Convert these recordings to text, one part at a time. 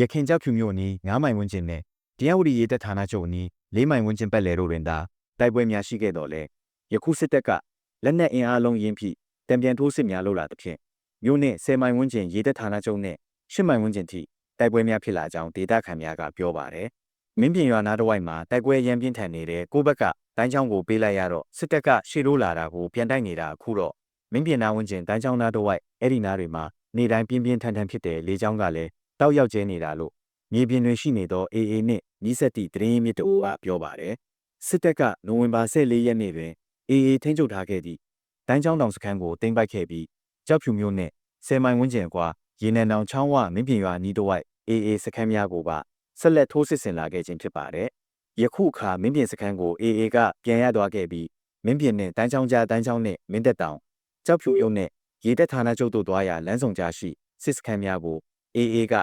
ရခင်ကြောက်ဖြူမြို့နီး9မိုင်ဝန်းကျင်နဲ့တရားဝတီရေးတပ်ဌာနချုပ်နီး4မိုင်ဝန်းကျင်ပတ်လည်တို့တွင်သာတိုက်ပွဲများရှိခဲ့တော်လဲယခုစစ်တပ်ကလက်နက်အင်အားလုံးရင်းဖြင့်တံပြန်ထိုးစစ်များလုပ်လာသဖြင့်မြို့နှင့်10မိုင်ဝန်းကျင်ရေးတပ်ဌာနချုပ်နှင့်10မိုင်ဝန်းကျင်ထိတိုက်ပွဲများဖြစ်လာကြောင်းဒေသခံများကပြောပါတယ်။မင်းပြင်ရွာနားတစ်ဝိုက်မှာတိုက်ပွဲရန်ပြင်းထန်နေတဲ့ကိုဘက်ကတိုင်းချောင်းကိုပေးလိုက်ရတော့စစ်တပ်ကရှေ့တိုးလာတာကိုပြန်တိုက်နေတာအခုတော့မင်းပြင်နာဝန်းကျင်တိုင်းချောင်းနားတစ်ဝိုက်အဲ့ဒီနားတွေမှာနေတိုင်းပြင်းပြင်းထန်ထန်ဖြစ်တဲ့လေကြောင်းကလည်း တောက်ရောက်ကျဲနေတာလို့မြေပြင်တွင်ရှိနေသော AA နှင့်နီးစပ်သည့်တရင်မြစ်တို့ကပြောပါတယ်။စစ်တပ်ကနိုဝင်ဘာ14ရက်နေ့တွင် AA ထိန်းချုပ်ထားခဲ့သည့်တန်းချောင်းတောင်စခန်းကိုတင်ပိုက်ခဲ့ပြီးကြောက်ဖြူမြို့နှင့်ဆယ်မိုင်ဝန်းကျင်ကွာရေနံတောင်ချောင်းဝမင်းပြင်ရွာနီးတစ်ဝိုက် AA စခန်းများကိုပါဆက်လက်ထိုးစစ်ဆင်လာခဲ့ခြင်းဖြစ်ပါတယ်။ယခုအခါမင်းပြင်စခန်းကို AA ကပြန်ရသွားခဲ့ပြီးမင်းပြင်နှင့်တန်းချောင်းကြားတန်းချောင်းနှင့်မင်းတက်တောင်ကြောက်ဖြူမြို့နှင့်ရေတပ်ဌာနချုပ်တို့သွားရာလမ်းဆောင်ကြားရှိစစ်စခန်းများကို AA က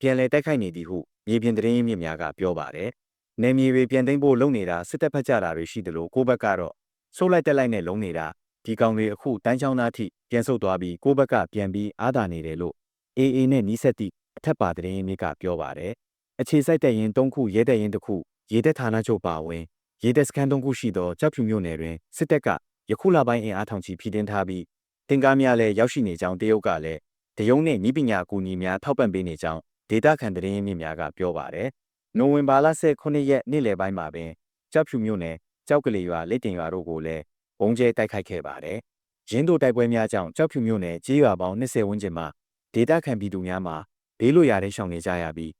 ပြန်လည်တိုက်ခိုက်နေသည်ဟုမြေပြင်သတင်းရင်းမြစ်များကပြောပါတယ်။နယ်မြေတွေပြန်သိမ်းဖို့လုပ်နေတာစစ်တပ်ဖက်ကြတာတွေရှိတယ်လို့ကိုဘက်ကတော့ဆုတ်လိုက်တက်လိုက်နဲ့လုံးနေတာဒီကောင်တွေအခုတန်းချောင်းသားထိပြန်ဆုတ်သွားပြီးကိုဘက်ကပြန်ပြီးအားသာနေတယ်လို့ AA နဲ့နီးစပ်သည့်အထက်ပါသတင်းရင်းမြစ်ကပြောပါတယ်။အခြေစိုက်တဲ့ရင်၃ခုရဲတဲ့ရင်တစ်ခုရေတပ်ဌာနချုပ်ပါဝင်ရေတပ်စခန်း၃ခုရှိသောကြောက်ဖြူမြို့နယ်တွင်စစ်တပ်ကယခုလပိုင်းအင်အားထောင်ချီဖြည့်တင်းထားပြီးတင်ကားများလည်းရောက်ရှိနေကြောင်းတရုတ်ကလည်းတရုံနဲ့ဤပညာအကူအညီများထောက်ပံ့ပေးနေကြောင်း ဒေတာခန်သတင်းရင်းမြစ်များကပြောပါတယ်။နိုဝင်ဘာလ18ရက်နေ့လယ်ပိုင်းမှာပင်ကြောက်ဖြူမြို့နယ်ကြောက်ကလေးရွာလက်တင်ရွာတို့ကိုလည်းဘုံကျဲတိုက်ခိုက်ခဲ့ပါတယ်။ရင်းတို့တိုက်ပွဲများကြောင့်ကြောက်ဖြူမြို့နယ်ကြေးရွာပေါင်း20ဝန်းကျင်မှာဒေတာခန်ပြည်သူများမှာဘေးလွတ်ရာတဲ့ရှောင်နေကြရပြီး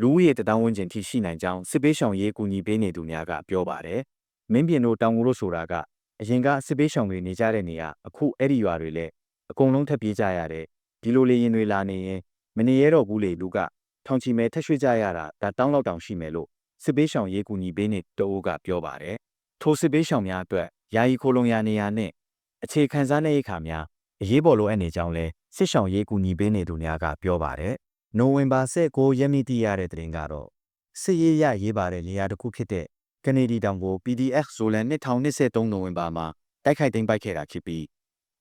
လူဦးရေတထောင်ဝန်းကျင်ထိရှိနိုင်ကြောင်းစစ်ပေးရှောင်ရေးကူညီပေးနေသူများကပြောပါတယ်။မင်းပြင်တို့တောင်ကူတို့ဆိုတာကအရင်ကစစ်ပေးရှောင်တွေနေကြတဲ့နေရာအခုအဲ့ဒီရွာတွေလည်းအကုန်လုံးထပ်ပြေးကြရတဲ့ဒီလိုလေရင်တွေလာနေရင်မနေရတော့ဘူးလေလူက ထောင်ချီမဲထက်ရွှေ့ကြရတာဒါတောင်းလောက်တောင်ရှိမယ်လို့စစ်ပေးရှောင်ရေးကူညီပေးနေတအိုးကပြောပါတယ်။ထိုစစ်ပေးရှောင်များအတွက်ယာယီခိုလုံရနေရာနဲ့အခြေခံစားနေရိခါများအရေးပေါ်လိုအပ်နေကြောင်းလဲစစ်ရှောင်ရေးကူညီပေးနေသူများကပြောပါတယ်။နိုဝင်ဘာ16ရက်နေ့တည်ရတဲ့သတင်းကတော့စစ်ရေးရရေးပါတဲ့နေရာတစ်ခုဖြစ်တဲ့ကနေဒီတောင်ကို PDF ဇိုလန်2023နိုဝင်ဘာမှာတိုက်ခိုက်သိမ်းပိုက်ခဲ့တာဖြစ်ပြီး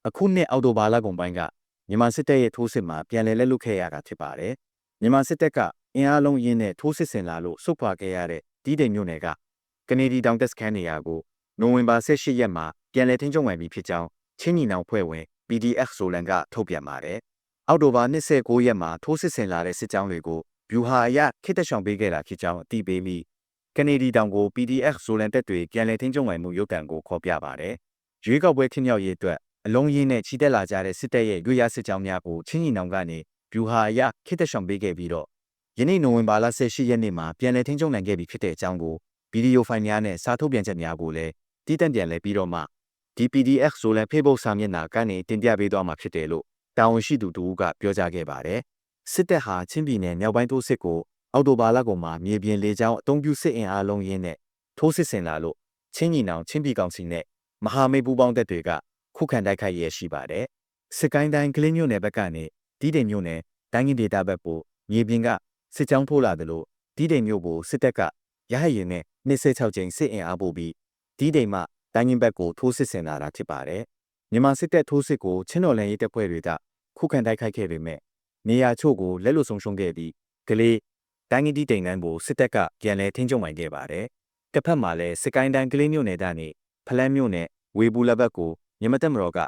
အခုနှစ်အောက်တိုဘာလကုန်ပိုင်းကမြန်မာစစ်တပ်ရဲ့ထိုးစစ်မှာပြန်လည်လက်လွတ်ခဲ့ရတာဖြစ်ပါတယ်။ မြန်မာစစ်တပ်ကအင်အားလုံးရင်းနဲ့ထိုးစစ်ဆင်လာလို့စုခွာခဲ့ရတဲ့ဒီဒိန်မြို့နယ်ကကနေဒီတောင်တက်စခန်းနေရာကိုနိုဝင်ဘာ18ရက်မှာပြန်လည်ထိန်းချုပ်နိုင်ပြီဖြစ်ကြောင်းချင်းညီနောင်ဖွဲ့ဝင် PDF ဆိုလန်ကထုတ်ပြန်ပါတယ်။အောက်တိုဘာ29ရက်မှာထိုးစစ်ဆင်လာတဲ့စစ်ကြောင်းတွေကိုဗျူဟာအရခိတရှောင်ပေးခဲ့တာဖြစ်ကြောင်းအသိပေးပြီးကနေဒီတောင်ကို PDF ဆိုလန်တက်တွေပြန်လည်ထိန်းချုပ်နိုင်မှုရုပ်တံကိုခေါ်ပြပါတယ်။ရွေးကောက်ပွဲခင်းမြောက်ရေးအတွက်အလုံးရင်းနဲ့ချီတက်လာကြတဲ့စစ်တပ်ရဲ့ရွေးရစစ်ကြောင်းများကိုချင်းညီနောင်ကနေ ဗျူဟာအရခိတရှောင်ပေးခဲ့ပြီးတော့ယနေ့နိုဝင်ဘာလ18ရက်နေ့မှာပြန်လည်ထိန်းချုပ်နိုင်ခဲ့ပြီဖြစ်တဲ့အကြောင်းကိုဗီဒီယိုဖိုင်များနဲ့စာထုတ်ပြန်ချက်များကိုလည်းတည်တံ့ပြန်လဲပြီးတော့မှ DPDX ဆိုလန် Facebook စာမျက်နှာကနေတင်ပြပေးသွားမှာဖြစ်တယ်လို့တာဝန်ရှိသူတို့ကပြောကြားခဲ့ပါတယ်။စစ်တပ်ဟာချင်းပြည်နယ်မြောက်ပိုင်းထိုးစစ်ကိုအော်တိုဘာလကုန်မှာမြေပြင်လေကြောင်းအုံပြုစစ်အင်အားလုံးရင်းနဲ့ထိုးစစ်ဆင်လာလို့ချင်းညီနောင်ချင်းပြည်ကောင်စီနဲ့မဟာမိတ်ပူးပေါင်းတပ်တွေကခုခံတိုက်ခိုက်ရရှိပါတယ်။စစ်ကိုင်းတိုင်းကလင်းမြို့နယ်ဘက်ကနေ တီးတိမ်မြို့နယ်တိုင်းကြီးဒေတာဘက်ပိုမြေပြင်ကစစ်ကြောင်းထိုးလာတယ်လို့တီးတိမ်မြို့ကိုစစ်တပ်ကရဟရင်နဲ့26ကြိမ်စစ်အင်အားပို့ပြီးတီးတိမ်မှတိုင်းရင်ဘက်ကိုထိုးစစ်ဆင်လာတာဖြစ်ပါတယ်။မြန်မာစစ်တပ်ထိုးစစ်ကိုချင်းတော်လန်ရေးတပ်ဖွဲ့တွေကခုခံတိုက်ခိုက်ခဲ့ပေမဲ့နေရာချို့ကိုလက်လွတ်ဆုံးရှုံးခဲ့ပြီးကလေးတိုင်းကြီးတီးတိမ်တန်းကိုစစ်တပ်ကပြန်လည်ထိန်းချုပ်နိုင်ခဲ့ပါတယ်။တစ်ဖက်မှာလည်းစစ်ကိုင်းတိုင်းကလေးမြို့နယ်ကနေဖလန်းမြို့နယ်ဝေဘူးလက်ဘက်ကိုမြန်မာတပ်မတော်က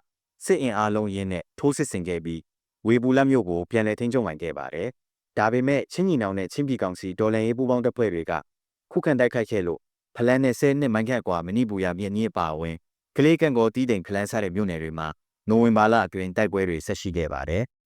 စစ်အင်အားလုံးရင်းနဲ့ထိုးစစ်ဆင်ခဲ့ပြီး ဝေဘူးလက်မြို့ကိုပြန်လည်ထိန်းချုပ်နိုင်ခဲ့ပါတယ်။ဒါပေမဲ့ချင်းညီနောင်နဲ့ချင်းပြည်ကောင်စီဒေါ်လန်ရေးပူးပေါင်းတပ်ဖွဲ့တွေကခုခံတိုက်ခိုက်ခဲ့လို့ဖလန်းနဲ့ဆဲနှစ်မိုင်ခန့်ကွာမဏိပူရမြင့်ကြီးအပါအဝင်ကလေးကန်ကိုတီးတိမ်ဖလန်းစားတဲ့မြို့နယ်တွေမှာနိုဝင်ဘာလအတွင်းတိုက်ပွဲတွေဆက်ရှိခဲ့ပါတယ်။